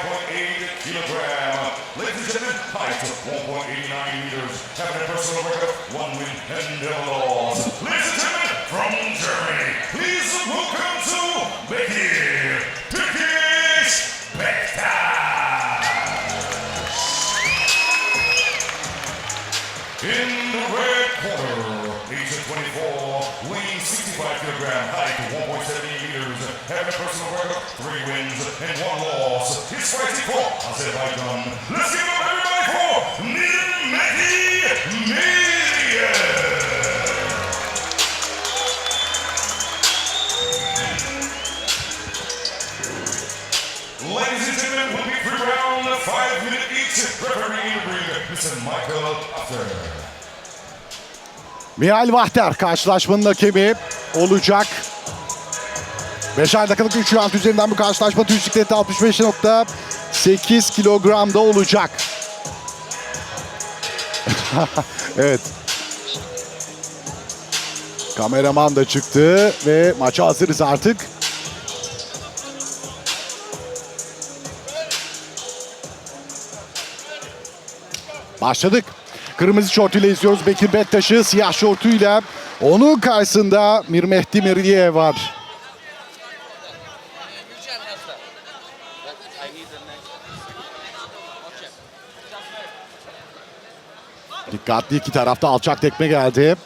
65.8 kilogram. Ladies and gentlemen, height of 1.89 meters, having a personal record of one win and no loss. Ladies and gentlemen, from Germany, please welcome to Becky Turkish Bektaş. In the red corner, age of 24, weighing 65 kilogram, height 1.70 meters, having a personal record three wins and one loss. He's fighting for Azerbaijan. Let's give up everybody for Nilmeti Media. Ladies and gentlemen, we'll be three round, five minute each. Referee ring, Mr. Michael After. Mihail Vahter karşılaşmanın hakemi olacak. Beşer dakikalık 3 round üzerinden bu karşılaşma sikleti 65.8 kilogramda olacak. evet. Kameraman da çıktı ve maça hazırız artık. Başladık. Kırmızı şortuyla izliyoruz Bekir Bektaş'ı. Siyah şortuyla onun karşısında Mir Mehdi Meriye var. Dikkatli iki tarafta alçak tekme geldi.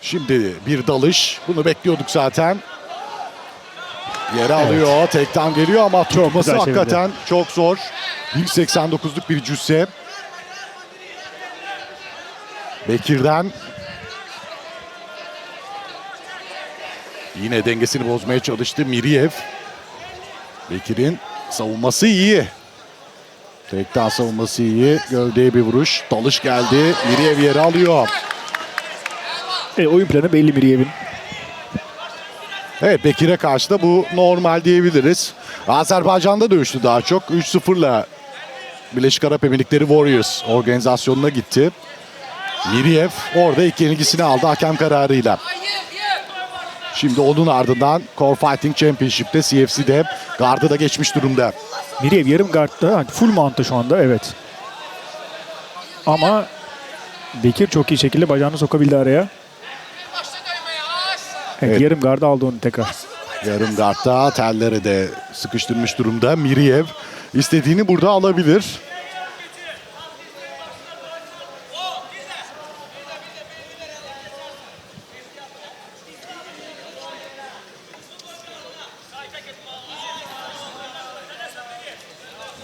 Şimdi bir dalış. Bunu bekliyorduk zaten. Yere alıyor. Tekten geliyor ama tutması güzel çevirdi. hakikaten çok zor. 1.89'luk bir cüsse. Bekir'den yine dengesini bozmaya çalıştı Miriyev. Bekir'in savunması iyi. Tekten savunması iyi. Gövdeye bir vuruş. Dalış geldi. Miriyev yere alıyor. E, oyun planı belli Miriyev'in. Evet Bekir'e karşı da bu normal diyebiliriz. Azerbaycan'da dövüştü daha çok. 3-0'la Birleşik Arap Emirlikleri Warriors organizasyonuna gitti. Miriyev orada ilk yenilgisini aldı hakem kararıyla. Şimdi onun ardından Core Fighting Championship'te CFC'de gardı da geçmiş durumda. Miriyev yarım guardda. hani Full mount'ta şu anda evet. Ama Bekir çok iyi şekilde bacağını sokabildi araya. Evet, Evet. yarım garda aldı onu tekrar. Yarım gardta telleri de sıkıştırmış durumda. Miriyev istediğini burada alabilir.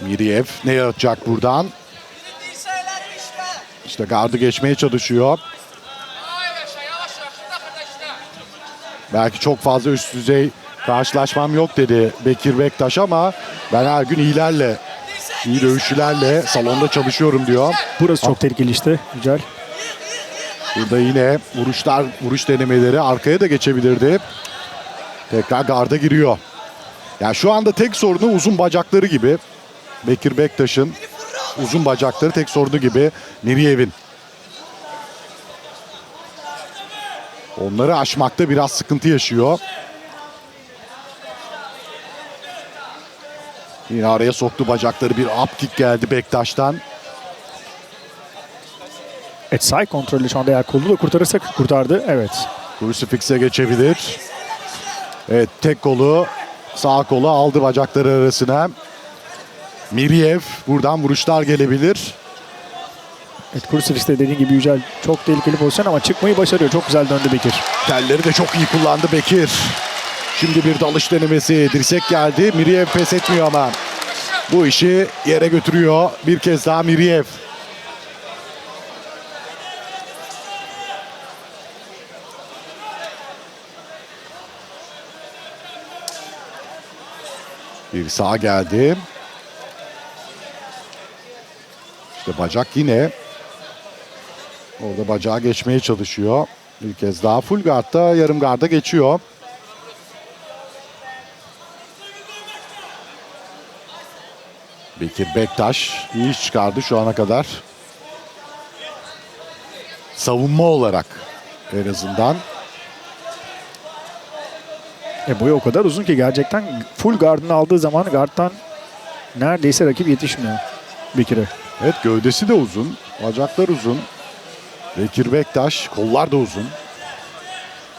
Miriyev ne yaratacak buradan? İşte gardı geçmeye çalışıyor. Belki çok fazla üst düzey karşılaşmam yok dedi Bekir Bektaş ama ben her gün iyilerle, iyi dövüşçülerle salonda çalışıyorum diyor. Burası çok tehlikeli işte. Güzel. Burada yine vuruşlar, vuruş denemeleri arkaya da geçebilirdi. Tekrar garda giriyor. Yani şu anda tek sorunu uzun bacakları gibi. Bekir Bektaş'ın uzun bacakları tek sorunu gibi Miriyev'in. Onları aşmakta biraz sıkıntı yaşıyor. Yine araya soktu bacakları bir up kick geldi Bektaş'tan. Side kontrolü şu anda eğer kolu da kurtarırsak kurtardı. Evet. Crucifix'e geçebilir. Evet tek kolu sağ kolu aldı bacakları arasına. Miriyev buradan vuruşlar gelebilir. Evet Crucifix'te dediğin gibi Yücel çok tehlikeli pozisyon ama çıkmayı başarıyor. Çok güzel döndü Bekir. Telleri de çok iyi kullandı Bekir. Şimdi bir dalış denemesi. Dirsek geldi. Miriyev pes etmiyor ama. Bu işi yere götürüyor. Bir kez daha Miriyev. Bir sağ geldi. İşte bacak yine. Orada bacağı geçmeye çalışıyor. Bir kez daha full guard'da yarım guard'a geçiyor. Bekir Bektaş iyi iş çıkardı şu ana kadar. Savunma olarak en azından. E boyu o kadar uzun ki gerçekten full gardını aldığı zaman gardtan neredeyse rakip yetişmiyor Bekir'e. Evet gövdesi de uzun. Bacaklar uzun. Bekir Bektaş kollar da uzun.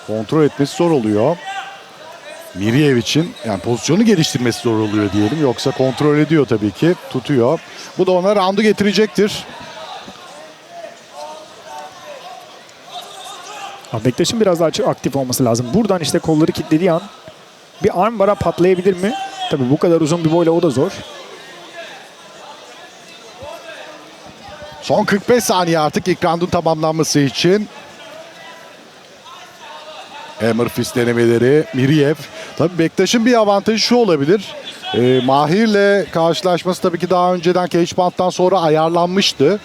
Kontrol etmesi zor oluyor. Miriyev için yani pozisyonu geliştirmesi zor oluyor diyelim. Yoksa kontrol ediyor tabii ki. Tutuyor. Bu da ona roundu getirecektir. Bektaş'ın biraz daha aktif olması lazım. Buradan işte kolları kilitlediği an bir arm bara patlayabilir mi? Tabii bu kadar uzun bir boyla o da zor. Son 45 saniye artık ilk roundun tamamlanması için. Hammer denemeleri Miriyev. Tabii Bektaş'ın bir avantajı şu olabilir. Ee, Mahir'le karşılaşması tabii ki daha önceden cage sonra ayarlanmıştı.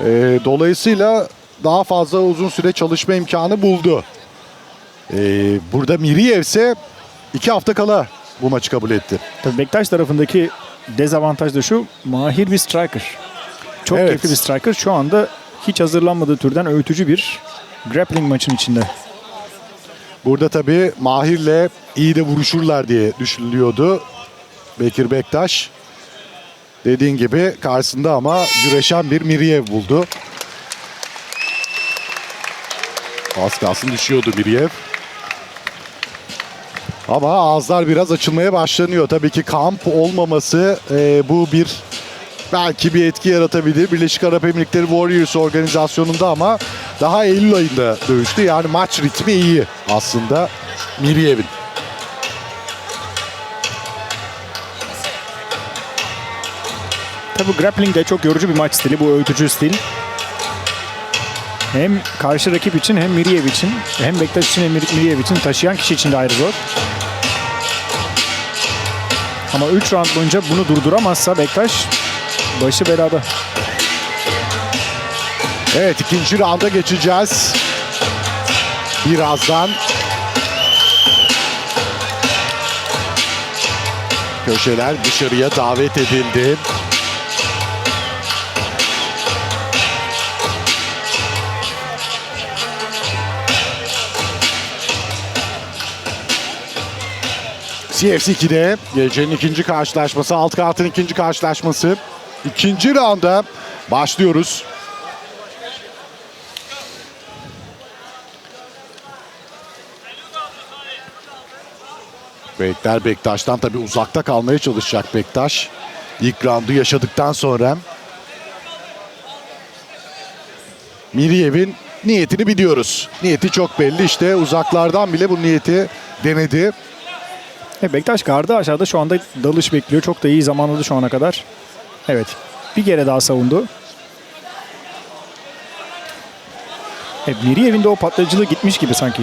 Ee, dolayısıyla daha fazla uzun süre çalışma imkanı buldu. Ee, burada Miriyev ise iki hafta kala bu maçı kabul etti. Tabii Bektaş tarafındaki dezavantaj da şu. Mahir bir striker. Çok Evet. keyifli bir striker. Şu anda hiç hazırlanmadığı türden öğütücü bir grappling maçın içinde. Burada tabii Mahir'le iyi de vuruşurlar diye düşünülüyordu. Bekir Bektaş. Dediğin gibi karşısında ama güreşen bir Miriyev buldu. Az kalsın düşüyordu Miriyev. Ama ağızlar biraz açılmaya başlanıyor. Tabii ki kamp olmaması e, bu bir belki bir etki yaratabilir. Birleşik Arap Emirlikleri Warriors organizasyonunda ama daha Eylül ayında dövüştü. Yani maç ritmi iyi aslında Miriyev'in. Tabii grappling de çok yorucu bir maç stili. Bu öğütücü stil. Hem karşı rakip için hem Miriyev için. Hem Bektaş için hem Mir- Miriyev için. Taşıyan kişi için de ayrı zor. Ama 3 round boyunca bunu durduramazsa Bektaş başı belada. Evet ikinci rounda geçeceğiz. Birazdan. Köşeler dışarıya davet edildi. CFC 2'de gecenin ikinci karşılaşması, alt kartın ikinci karşılaşması. İkinci rounda başlıyoruz. Bekler Bektaş'tan tabii uzakta kalmaya çalışacak Bektaş. İlk roundu yaşadıktan sonra. Miriyev'in niyetini biliyoruz. Niyeti çok belli işte uzaklardan bile bu niyeti denedi. E, Bektaş gardı aşağıda şu anda dalış bekliyor. Çok da iyi zamanladı şu ana kadar. Evet. Bir kere daha savundu. E, Miriyev'in de o patlayıcılığı gitmiş gibi sanki.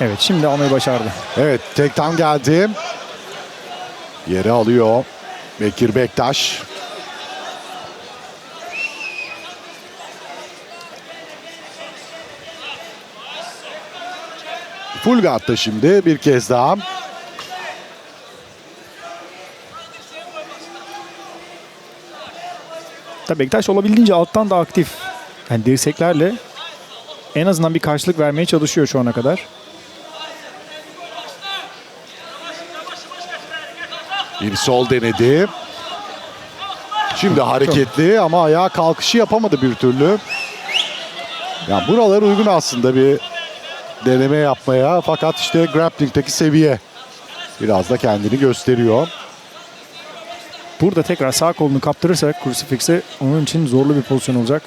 Evet şimdi almayı başardı. Evet tek tam geldi. Yere alıyor Bekir Bektaş. Full guard'da şimdi bir kez daha. Tabii Bektaş olabildiğince alttan da aktif. Yani dirseklerle en azından bir karşılık vermeye çalışıyor şu ana kadar. Bir sol denedi. Şimdi hareketli ama ayağa kalkışı yapamadı bir türlü. Ya buralar uygun aslında bir deneme yapmaya fakat işte grappling'deki seviye biraz da kendini gösteriyor. Burada tekrar sağ kolunu kaptırırsa Crucifix'e onun için zorlu bir pozisyon olacak.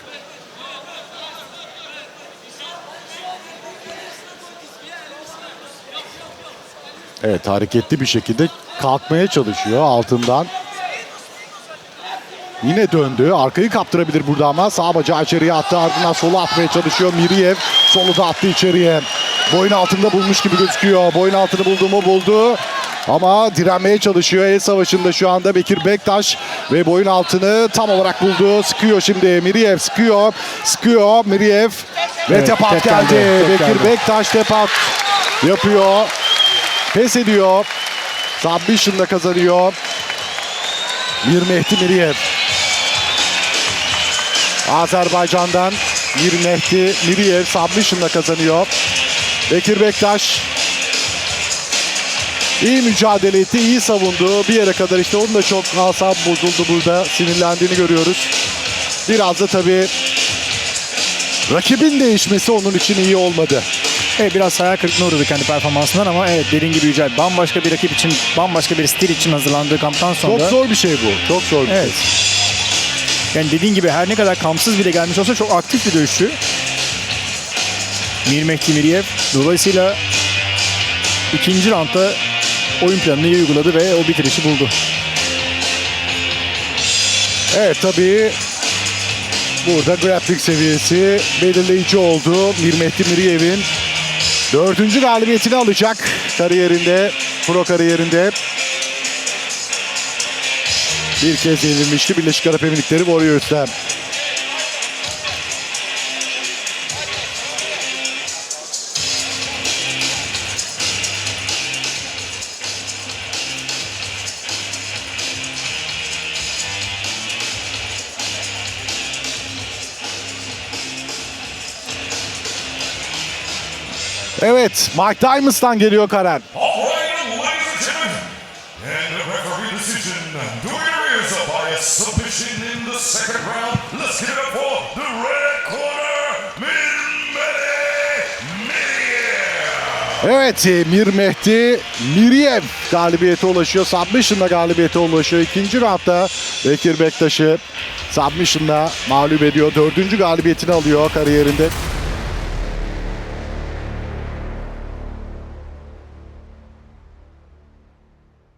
Evet hareketli bir şekilde kalkmaya çalışıyor altından. Yine döndü. Arkayı kaptırabilir burada ama sağ bacağı içeriye attı. Ardından solu atmaya çalışıyor Miriyev. Solu da attı içeriye. Boyun altında bulmuş gibi gözüküyor. Boyun altını buldu mu buldu. Ama direnmeye çalışıyor. El savaşında şu anda Bekir Bektaş ve boyun altını tam olarak buldu. Sıkıyor şimdi Miriyev sıkıyor. Sıkıyor Miriyev ve Evet, tepat tep geldi. geldi, Bekir geldi. Bektaş tepat yapıyor. Pes ediyor. Submission'da kazanıyor. Bir Mehdi Miriyev. Azerbaycan'dan bir Mehdi Miriyev submission'da kazanıyor. Bekir Bektaş İyi mücadele etti, iyi savundu. Bir yere kadar işte onun da çok asap bozuldu burada. Sinirlendiğini görüyoruz. Biraz da tabii rakibin değişmesi onun için iyi olmadı. Evet biraz hayal kırıklığına uğradı kendi performansından ama evet dediğin gibi Yücel bambaşka bir rakip için, bambaşka bir stil için hazırlandığı kamptan sonra. Çok zor bir şey bu. Çok zor bir Evet. şey. Yani dediğin gibi her ne kadar kampsız bile gelmiş olsa çok aktif bir dövüşçü. Mir Mehdi Miriev dolayısıyla ikinci roundda oyun planını iyi uyguladı ve o bitirişi buldu. Evet tabii burada grappling seviyesi belirleyici oldu. Mir Mehdi Miriyev'in dördüncü galibiyetini alacak kariyerinde, pro kariyerinde. Bir kez yenilmişti Birleşik Arap Emirlikleri Warriors'ta. The red corner, Minmele Miriev. Evet, e, Mir Mehdi Miriev galibiyete ulaşıyor. Submission'la galibiyete ulaşıyor. İkinci roundda Bekir Bektaş'ı submission'la mağlup ediyor. Dördüncü galibiyetini alıyor kariyerinde.